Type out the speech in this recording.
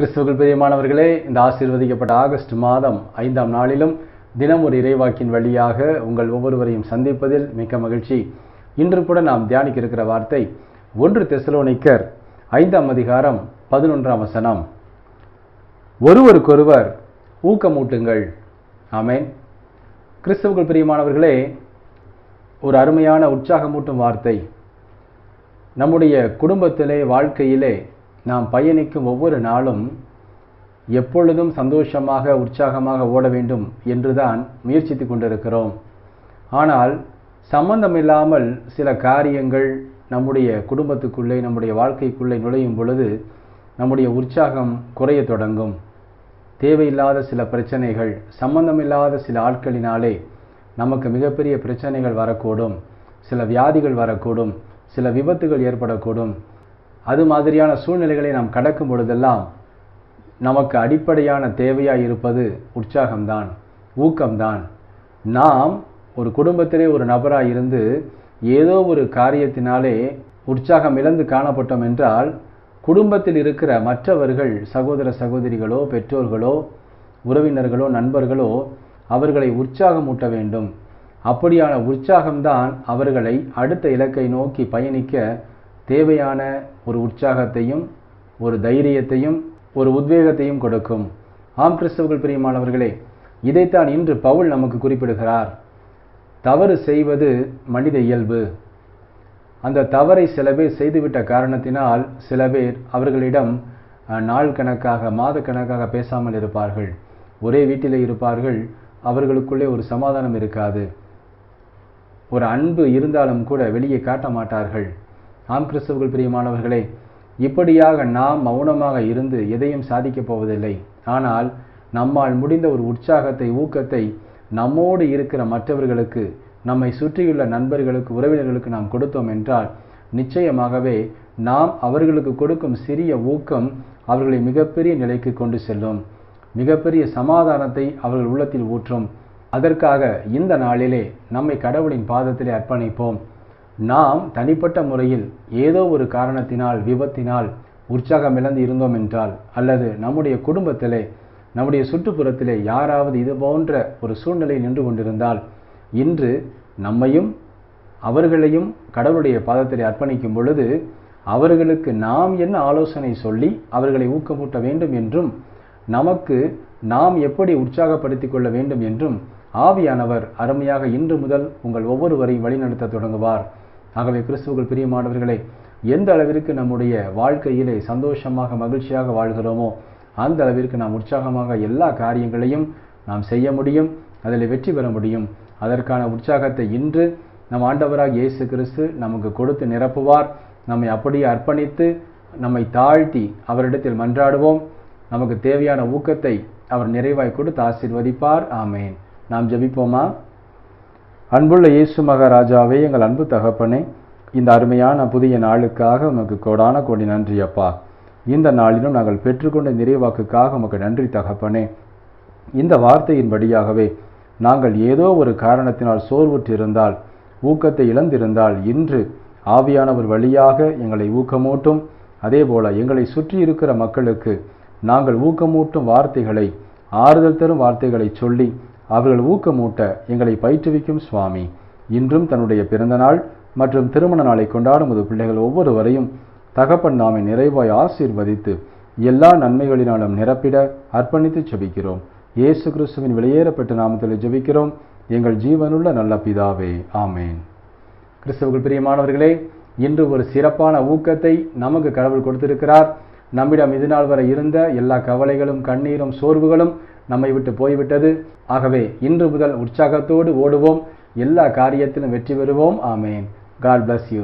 கிறிஸ்துவர்கள் பிரியமானவர்களே இந்த ஆசீர்வதிக்கப்பட்ட ஆகஸ்ட் மாதம் ஐந்தாம் நாளிலும் தினம் ஒரு இறைவாக்கின் வழியாக உங்கள் ஒவ்வொருவரையும் சந்திப்பதில் மிக்க மகிழ்ச்சி. இன்று கூட நாம் தியானிக்க இருக்கிற வார்த்தை ஒன்று தெசலோனிக்கர் ஐந்தாம் அதிகாரம் பதினொன்றாம் வசனம். ஒருவருக்கொருவர் ஊக்கமூட்டுங்கள். ஆமேன். கிறிஸ்துவுக்குள் பிரியமானவர்களே ஒரு அருமையான உற்சாகமூட்டும் வார்த்தை. நம்முடைய குடும்பத்திலே வாழ்க்கையிலே நாம் பயணிக்கும் ஒவ்வொரு நாளும் எப்பொழுதும் சந்தோஷமாக உற்சாகமாக ஓட வேண்டும் என்றுதான் முயற்சித்து கொண்டிருக்கிறோம். ஆனால் சம்பந்தமில்லாமல் சில காரியங்கள் நம்முடைய குடும்பத்துக்குள்ளே நம்முடைய வாழ்க்கைக்குள்ளே நுழையும் பொழுது நம்முடைய உற்சாகம் குறைய தொடங்கும். தேவையில்லாத சில பிரச்சனைகள் சம்பந்தமில்லாத சில ஆட்களினாலே நமக்கு மிகப்பெரிய பிரச்சனைகள் வரக்கூடும். சில வியாதிகள் வரக்கூடும். சில விபத்துகள் ஏற்படக்கூடும். அது மாதிரியான சூழ்நிலைகளை நாம் கடக்கும் பொழுதெல்லாம் நமக்கு அடிப்படையான தேவையாக இருப்பது உற்சாகம்தான் ஊக்கம்தான். நாம் ஒரு குடும்பத்திலே ஒரு நபராக இருந்து ஏதோ ஒரு காரியத்தினாலே உற்சாகம் இழந்து காணப்பட்டோம் என்றால் குடும்பத்தில் இருக்கிற மற்றவர்கள் சகோதர சகோதரிகளோ பெற்றோர்களோ உறவினர்களோ நண்பர்களோ அவர்களை உற்சாகமூட்ட வேண்டும். அப்படியான உற்சாகம்தான் அவர்களை அடுத்த இலக்கை நோக்கி பயணிக்க தேவையான ஒரு உற்சாகத்தையும் ஒரு தைரியத்தையும் ஒரு உத்வேகத்தையும் கொடுக்கும். ஆம் கிறிஸ்தவர்கள் பிரியமானவர்களே இதைத்தான் இன்று பவுல் நமக்கு குறிப்பிடுகிறார். தவறு செய்வது மனித இயல்பு. அந்த தவறை சில பேர் செய்துவிட்ட காரணத்தினால் சில பேர் அவர்களிடம் நாள் கணக்காக மாத கணக்காக பேசாமல் இருப்பார்கள். ஒரே வீட்டிலே இருப்பார்கள் அவர்களுக்குள்ளே ஒரு சமாதானம் இருக்காது. ஒரு அன்பு இருந்தாலும் கூட வெளியே காட்ட மாட்டார்கள். ஆம் கிறிஸ்தவர்கள் பிரியமானவர்களே இப்படியாக நாம் மௌனமாக இருந்து எதையும் சாதிக்கப் போவதில்லை. ஆனால் நம்மால் முடிந்த ஒரு உற்சாகத்தை ஊக்கத்தை நம்மோடு இருக்கிற மற்றவர்களுக்கு நம்மை சுற்றியுள்ள நண்பர்களுக்கு உறவினர்களுக்கு நாம் கொடுத்தோம் என்றால் நிச்சயமாகவே நாம் அவர்களுக்கு கொடுக்கும் சிறிய ஊக்கம் அவர்களை மிகப்பெரிய நிலைக்கு கொண்டு செல்லும். மிகப்பெரிய சமாதானத்தை அவர்கள் உள்ளத்தில் ஊற்றும். அதற்காக இந்த நாளிலே நம்மை கடவுளின் பாதத்திலே அர்ப்பணிப்போம். நாம் தனிப்பட்ட முறையில் ஏதோ ஒரு காரணத்தினால் விபத்தினால் உற்சாகம் இழந்து இருந்தோம் என்றால் அல்லது நம்முடைய குடும்பத்திலே நம்முடைய சுற்றுப்புறத்திலே யாராவது இது போன்ற ஒரு சூழ்நிலை நின்று கொண்டிருந்தால் இன்று நம்மையும் அவர்களையும் கடவுளுடைய பாதத்திலே அர்ப்பணிக்கும் பொழுது அவர்களுக்கு நாம் என்ன ஆலோசனை சொல்லி அவர்களை ஊக்கமூட்ட வேண்டும் என்றும் நமக்கு நாம் எப்படி உற்சாகப்படுத்திக் கொள்ள வேண்டும் என்றும் ஆவியானவர் அருமையாக இன்று முதல் உங்கள் ஒவ்வொருவரையும் வழிநடத்த தொடங்குவார். ஆகவே கிறிஸ்துவர்கள் பிரியமானவர்களை எந்த அளவிற்கு நம்முடைய வாழ்க்கையிலே சந்தோஷமாக மகிழ்ச்சியாக வாழ்கிறோமோ அந்த அளவிற்கு நாம் உற்சாகமாக எல்லா காரியங்களையும் நாம் செய்ய முடியும் அதில் வெற்றி பெற முடியும். அதற்கான உற்சாகத்தை இன்று நம் ஆண்டவராக இயேசு கிறிஸ்து நமக்கு கொடுத்து நிரப்புவார். நம்மை அப்படியே அர்ப்பணித்து நம்மை தாழ்த்தி அவரிடத்தில் மன்றாடுவோம். நமக்கு தேவையான ஊக்கத்தை அவர் நிறைவாய் கொடுத்து ஆசிர்வதிப்பார். ஆமேன். நாம் ஜபிப்போமா? அன்புள்ள இயேசு மகாராஜாவே எங்கள் அன்பு தகப்பனே இந்த அருமையான புதிய நாளுக்காக உமக்கு கோடான கோடி நன்றி அப்பா. இந்த நாளிலும் நாங்கள் பெற்றுக்கொண்ட நிறைவாக்குக்காக உமக்கு நன்றி தகப்பனே. இந்த வார்த்தையின்படியாகவே நாங்கள் ஏதோ ஒரு காரணத்தினால் சோர்வுற்று இருந்தால் ஊக்கத்தை இழந்திருந்தால் இன்று ஆவியானவர் வழியாக எங்களை ஊக்கமூட்டும். அதேபோல எங்களை சுற்றி இருக்கிற மக்களுக்கு நாங்கள் ஊக்கமூட்டும் வார்த்தைகளை ஆறுதல் தரும் வார்த்தைகளை சொல்லி அவர்கள் ஊக்கமூட்ட எங்களை பயிற்றுவிக்கும் சுவாமி. இன்றும் தன்னுடைய பிறந்தநாள் மற்றும் திருமண நாளை கொண்டாடும் ஒரு பிள்ளைகள் ஒவ்வொருவரையும் தகப்பன் நாமை நிறைவாய் ஆசீர்வதித்து எல்லா நன்மைகளினாலும் நிரப்பிட அர்ப்பணித்து ஜெபிக்கிறோம் இயேசு கிறிஸ்துவின் வெளியேறப்பட்ட நாமத்தில் ஜெபிக்கிறோம். எங்கள் ஜீவனுள்ள நல்ல பிதாவே ஆமேன். கிறிஸ்தவர்கள் பிரியமானவர்களே இன்று ஒரு சிறப்பான ஊக்கத்தை நமக்கு கடவுள் கொடுத்திருக்கிறார். நம்மிடம் இதுநாள் வரை இருந்த எல்லா கவலைகளும் கண்ணீரும் சோர்வுகளும் நம்மை விட்டு போய்விட்டது. ஆகவே இன்று முதல் உற்சாகத்தோடு ஓடுவோம். எல்லா காரியத்திலும் வெற்றி பெறுவோம். ஆமேன். God bless you